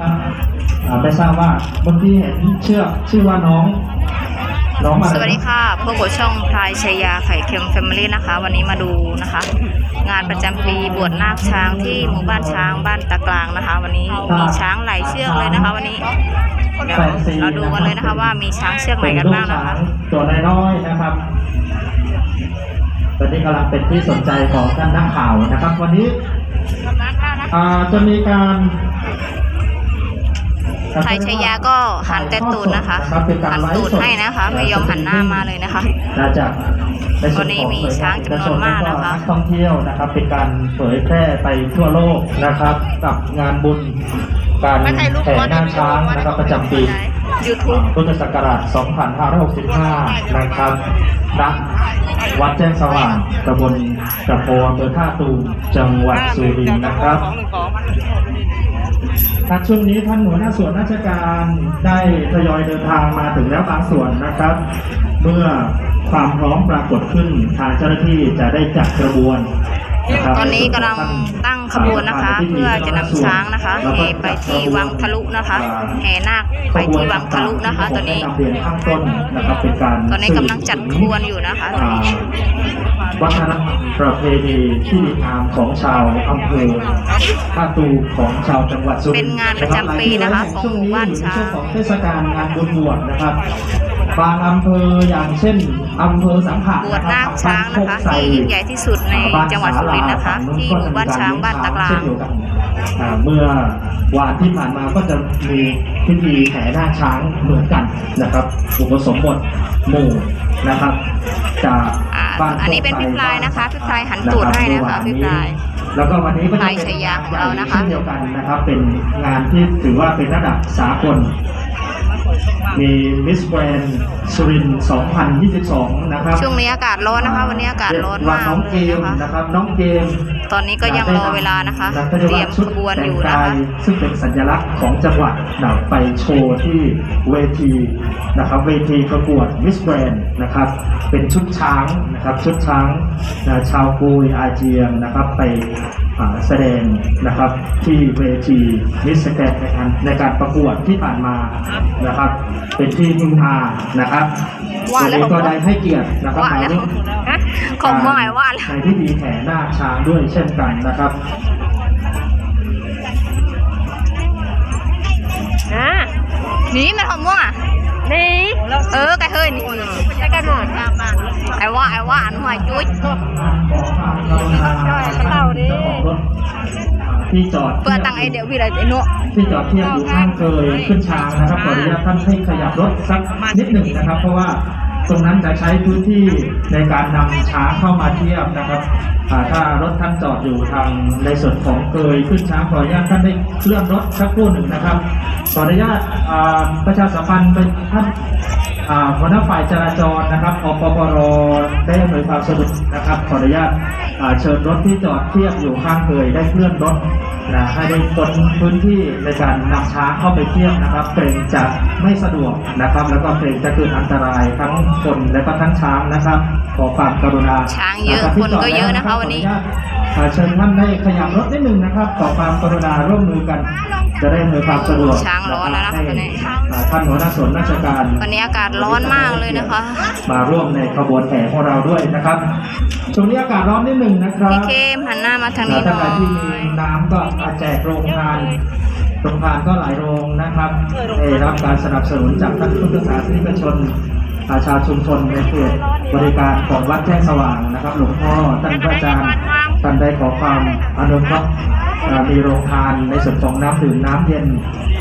ครับอ่าไม่ทราบว่าเมื่อกี้เห็นเชือกชื่อว่าน้องน้องอะไรสวัสดีค่ะพบกับช่องพลายชัยยาไข่เค็มแฟมิลี่นะคะ วันนี้มาดูนะคะ งานประจำปีบวชนาคช้างที่หมู่บ้านช้างบ้านตะกลางนะคะ วันนี้มีช้างหลายเชือกเลยนะคะ วันนี้เดี๋ยวเราดูกันเลยนะคะว่ามีช้างเชือกไหนกันบ้างนะคะเป็ลูกช้างตัวน้อยๆนะครับตอนนี้กำลังเป็นที่สนใจของท่านนักข่าวนะครับ วันนี้อ่าจะมีการ ไทยชัยยาก็หันแต่ตูดนะคะรับเป็นการหันไลฟ์ตูดสให้นะคะ ไม่ยอมหันหน้ามาเลยนะคะน่าจะในส่วันนี้มีช้างจำนวนมากนะคะนักท่องเที่ยวนะครับเป็นการเผยแพร่ไปทั่วโลกนะครับ กับงานบุญการแห่หน้าช้างนะครับประจำปี YouTube พุทธศักราช 2565 นะครับณวัดแจ้งสว่างตำบลกระโพอำเภอท่าตูมจังหวัดสุรินทร์นะครับ ครับช่วงนี้ท่านหัวหน้าส่วนราชการได้ทยอยเดินทางมาถึงแล้วบางส่วนนะครับ เมื่อความพร้อมปรากฏขึ้นทางเจ้าหน้าที่จะได้จัดกระบวนนะครับ ตอนนี้กำลังตั้งขบวนนะคะ เพื่อจะนำช้างนะคะแห่ไปที่วังทะลุนะคะแห่นาคไปที่วังทะลุนะคะ ตอนนี้ขบวการเรียนข้างต้นนะครับเป็นการตอนนี้กำลังจัดขบวนอยู่นะคะตอนอ่านี้วัฒนธรรมประเพณีที่ดีงามของชาวอำเภอท่าตูมของชาวจังหวัดสุรินทร์เป็นงานประจำปีนะคะของหมู่บ้านช้างช่วงของเทศกาลงานบุญบวชนะครับ บางอำเภออย่างเช่นอำเภอสังขะบวชนาคช้างนะคะที่ยิ่งใหญ่ที่สุดในจังหวัดสุรินทร์นะคะ ที่หมู่บ้านช้างบ้านตะกลางเช่นเดียวกันอ่าเมื่อวานที่ผ่านมาก็จะมีพิธีแห่หน้าช้างเหมือนกันนะครับ อุปสมบทหมู่นะครับจากอ่าบ้านอันนี้เป็นพี่พลายนะคะพี่พลายหันตูดให้นะคะพี่พลายแล้วก็วันนี้ก็จะพลายเป็นชัยยาของเรานะคะเช่นเดียวกันนะครับ เป็นงานที่ถือว่าเป็นระดับสากล มีมิสแกรนสุรินทร์2022 นะครับช่วงนี้อากาศร้อนนะคะ วันนี้อากาศร้อนมากน้องเลเกยมนะคะนะครับน้องเกมตอนนี้ก็ยังรอเวลานะคะนักเตรียมชุดขบวนแต่องยู่กานะคะยซึ่งเป็นสัญลักษณ์ของจังหวัดนำไปโชว์ที่เวทีนะครับ เวทีประกวดมิสแกรนนะครับ เป็นชุดช้างนะครับ ชุดช้างนะชาวกุยอาเจียงนะครับไปอ่า แสดงนะครับที่เวทีมิสแกรนในการในการประกวดที่ผ่านมานะครับ เป็นที่ฮือฮานะครับว่าแล้วนนี้ก็ได้ให้เกียรตินะครับว่าแล้วมาร่วมของหมายว่าแล้วในพิธีแห่นาคช้างด้วยเช่นกันนะครับนะนี่มันหอมม่วงอะนี่เออไก่เฮ้ยนี่ไก่กระโดด ไอ้ว่าไอ้ว่าอันหัวจุ้ยที่จอดเพื่อตั้งไอเดียวพี่เลยไอ้หนุ่ที่จอดเทียบอยู่ข้างเคยขึ้นช้างนะครับขออนุญาตท่านให้ขยับรถสักนิดหนึ่งนะครับ เพราะว่า ตรงนั้นจะใช้พื้นที่ในการนำช้างเข้ามาเทียบนะครับถ้ารถท่านจอดอยู่ทางในส่วนของเกยขึ้นช้างขออนุญาตท่านได้เคลื่อนรถสักครู่หนึ่งนะครับขออนุญาตประชาสัมพันธ์ไปท่านหัวหน้าฝ่ายจราจรนะครับอปปร ได้อำนวยความสะดวกนะครับ ขออนุญาตอ่าเชิญรถที่จอดเทียบอยู่ข้างเคยได้เคลื่อนรถนะให้ได้พ้นพื้นที่ในการนำช้างเข้าไปเทียบนะครับเกรงจะไม่สะดวกนะครับ แล้วก็เกรงจะเกิดอันตรายทั้งคนและก็ทั้งช้างนะครับ ขอความกรุณาช้างเยอะรับคนก็เยอะนะคะวันนี้ขออญาตอ่าเชิญท่านได้ขยับรถนิดหนึ่งนะครับขอความกรุณาร่วมมือกัน จะได้อำนวยความสะดวกช้างร้อนแล้วนะคะตอนนี้ให้อ่าท่านหัวหน้าส่วนราชการวันนี้อากาศร้อนมากเลยนะคะ มาร่วมในขบวนแห่ของเราด้วยนะครับช่วงนี้อากาศร้อนนิดหนึ่งนะครับพี่เข้มหันหน้ามาทางนี้หท่านน่อใดที่มียน้ำก็อาแจกโรงทานโรงทานก็หลายโรงนะครับได้รับการสนับสนุนจากท่านพุทธศาสนิกชนอาชาชุมชนในเขตบริการของวัดแจ้งสว่างนะครับ หลวงพ่อท่านพระอาจารย์ ท่านได้ขอความอนุเคราะห์มีโรงทานในส่วนของน้ำดื่มน้ำเย็น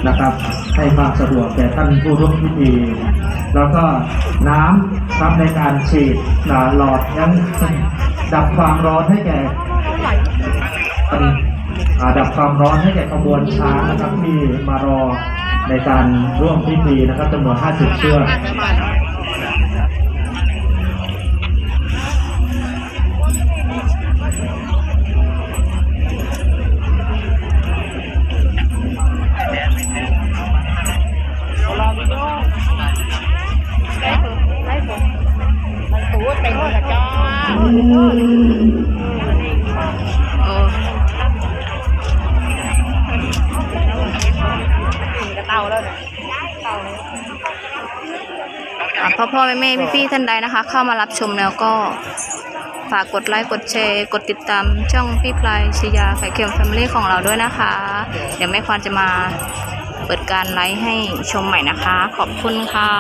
นะครับ ให้ความสะดวกแก่ท่านผู้ร่วมพิธี แล้วก็น้ำครับในการฉีดหลอดยังดับความร้อนให้แก่ดับความร้อนให้แก่ขบวนช้างนะครับที่มารอในการร่วมพิธีนะครับจำนวน 50 เชือก พ่อพ่อแม่แม่พี่พี่ๆท่านใดนะคะ เข้ามารับชมแล้วก็ ฝากกดไลค์กดแชร์กดติดตามช่องพี่พลายชยาไข่เค็มแฟมิลี่ของเราด้วยนะคะ เดี๋ยวแม่ควานจะมาเปิดการไลฟ์ให้ชมใหม่นะคะ ขอบคุณค่ะ